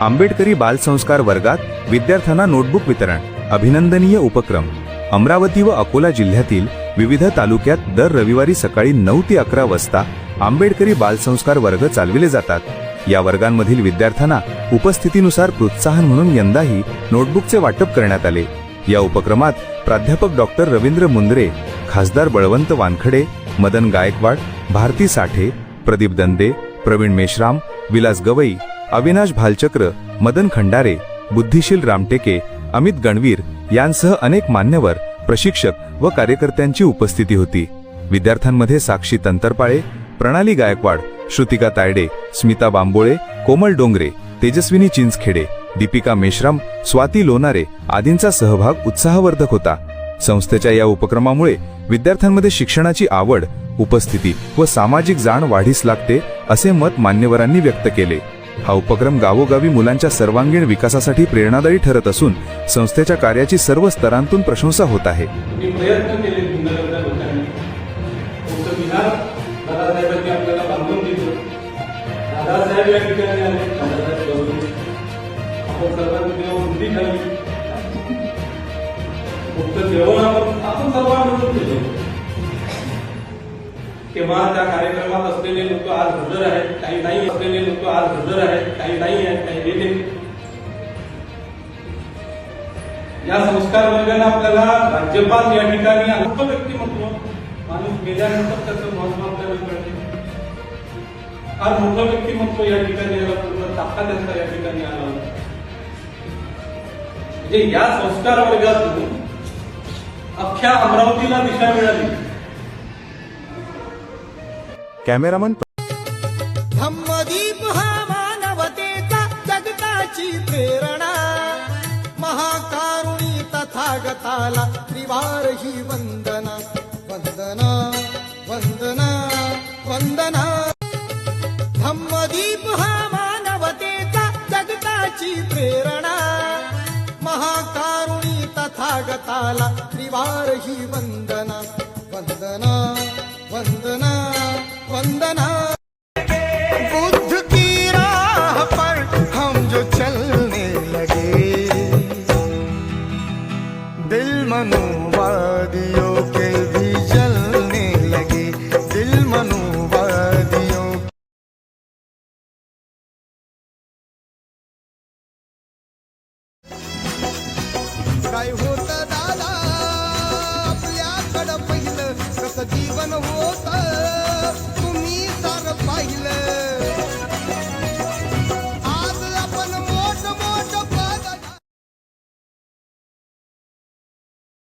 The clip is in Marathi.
आंबेडकरी बालसंस्कार वर्गात विद्यार्थ्यांना नोटबुक वितरण अभिनंदनीय उपक्रम. अमरावती व अकोला जिल्ह्यातील विविध तालुक्यात दर रविवारी सकाळी नऊ ते अकरा वाजता आंबेडकरी बालसंस्कार वर्ग चालविले जातात. या वर्गांमधील विद्यार्थ्यांना उपस्थितीनुसार प्रोत्साहन म्हणून यंदाही नोटबुकचे वाटप करण्यात आले. या उपक्रमात प्राध्यापक डॉक्टर रवींद्र मुंद्रे खासदार बळवंत वानखडे मदन गायकवाड भारती साठे प्रदीप दंदे प्रवीण मेश्राम विलास गवई अविनाश भालचक्र मदन खंडारे बुद्धिशील रामटेके अमित गणवीर यांसह अनेक मान्यवर प्रशिक्षक व कार्यकर्त्यांची उपस्थिती होती. विद्यार्थ्यांमध्ये साक्षी तंतरपाळे प्रणाली गायकवाड श्रुतिका तायडे स्मिता बांबोळे कोमल डोंगरे तेजस्विनी चिंचखेडे दीपिका मेश्राम स्वाती लोणारे आदींचा सहभाग उत्साहवर्धक होता. संस्थेच्या या उपक्रमामुळे विद्यार्थ्यांमध्ये शिक्षणाची आवड उपस्थिती व सामाजिक जाण वाढीस लागते असे मत मान्यवरांनी व्यक्त केले. हा उपक्रम गावोगावी मुलांच्या सर्वांगीण विकासासाठी प्रेरणादायी ठरत असून संस्थेच्या कार्याची सर्व स्तरांतून प्रशंसा होत आहे. आपण तेव्हा त्या कार्यक्रमात असलेले लोक आज हजर आहेत काही नाही असलेले लोक आज हजर आहेत काही नाही आहेत काही गेले या संस्कार वर्गाने आपल्याला राज्यपाल या ठिकाणी अल्प व्यक्तिमत्व माणूस गेल्यानंतर त्याचं महत्त्व आपल्याला कळते. फार मोठं व्यक्तिमत्व या ठिकाणी आलं पूर्ण ताका त्यांचा या ठिकाणी आला होता. म्हणजे या संस्कार वर्गातून अख्ख्या अमरावतीला दिशा मिळाली. कॅमेरामन धम्मदीप हा मानवतेचा जगताची प्रेरणा। महाकारुणी तथागताला त्रिवार ही वंदना। वंदना वंदना वंदना। धम्मदीप हा मानवतेचा जगताची प्रेरणा। महाकारुणी तथागताला त्रिवार ही वंदना। वंदना वंदना। वंदना। बुद्ध की राह पर हम जो चलने लगे। दिल मनोवादियों के भी जलने लगे। दिल मनुवादियों काय होत दादा आपल्याकडं पहिलं कसं जीवन होतं baile.